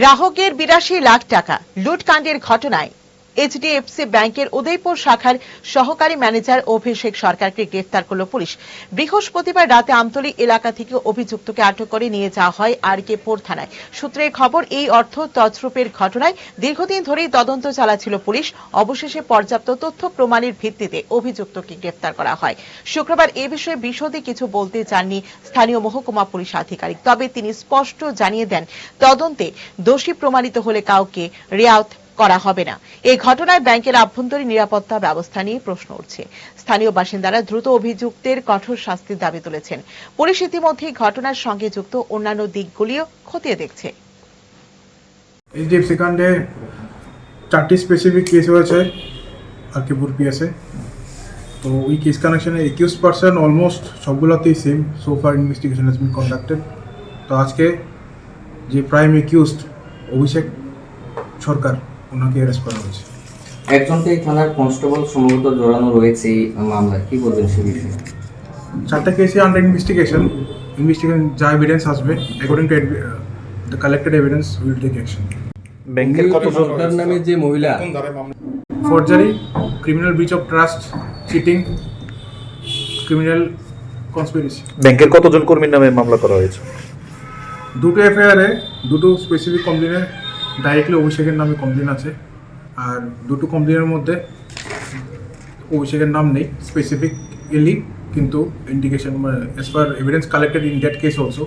গ্রাহকের বিরাশি লাখ টাকা। লুটকাণ্ডের ঘটনায় এইচডিএফসি ব্যাংকের উদয়পুর শাখার সহকারী ম্যানেজার অভিষেক সরকারকে গ্রেফতার করল পুলিশ। বৃহস্পতিবার রাতে আমতলী এলাকা থেকে অভিযুক্তকে আটক করে নিয়ে যাওয়া হয় আর কে পোর থানায়। সূত্রের খবর, এই অর্থ তছরূপের ঘটনায় দীর্ঘদিন ধরেই তদন্ত চালাচ্ছিল পুলিশ। অবশেষে পর্যাপ্ত তথ্য প্রমাণের ভিত্তিতে অভিযুক্তকে গ্রেফতার করা হয়। শুক্রবার এ বিষয়ে বিশদে কিছু বলতে চাননি স্থানীয় মহকুমা পুলিশ আধিকারিক, তবে তিনি স্পষ্ট জানিয়ে দেন, তদন্তে দোষী প্রমাণিত হলে কাউকে রেয়াত করা হবে না। এই ঘটনায় ব্যাংকের আভ্যন্তরীণ নিরাপত্তা ব্যবস্থা নিয়ে প্রশ্ন উঠছে। স্থানীয় বাসিন্দারা দ্রুত অভিযুক্তের কঠোর শাস্তির দাবি তুলেছেন। পুলিশ ইতিমধ্যেই ঘটনার সঙ্গে যুক্ত অন্যান্য দিকগুলিও খতিয়ে দেখছে। এইচডিএফসি কাণ্ডে চারটি স্পেসিফিক কেস হয়েছে আরকিপুর পিএসে তো ওই কেস কানেকশনে একিউজ পার্সন অলমোস্ট সবগুলোতেই same so far investigation has been conducted তো আজকে যে প্রাইম একিউজড অভিষেক সরকার ওনাকে অ্যারেস্ট করা হয়েছে? একজনকে এই থানার কনস্টেবল সম্ভবত জড়ানো রয়েছে এই মামলায়। কি বলবেন সে বিষয়ে? চারটা কেসে আন্ডার ইনভেস্টিগেশন ইনভেস্টিগেশন যা এভিডেন্স আসবে according to the collected evidence will take action ব্যাংকের কতজন সরকার নামে যে মহিলা forgery criminal breach of trust cheating criminal conspiracy ব্যাংকের কতজন কর্মীর নামে মামলা করা হয়েছে? দুটো এফআইআরে দুটো স্পেসিফিক কমপ্লেনে ডাইরেক্টলি অভিষেকের নামে কমপ্লেন আছে। আর দুটো কমপ্লেনের মধ্যে অভিষেকের নাম নেই স্পেসিফিক এলি কিন্তু ইন্ডিকেশন মানে as far evidence collected in that case also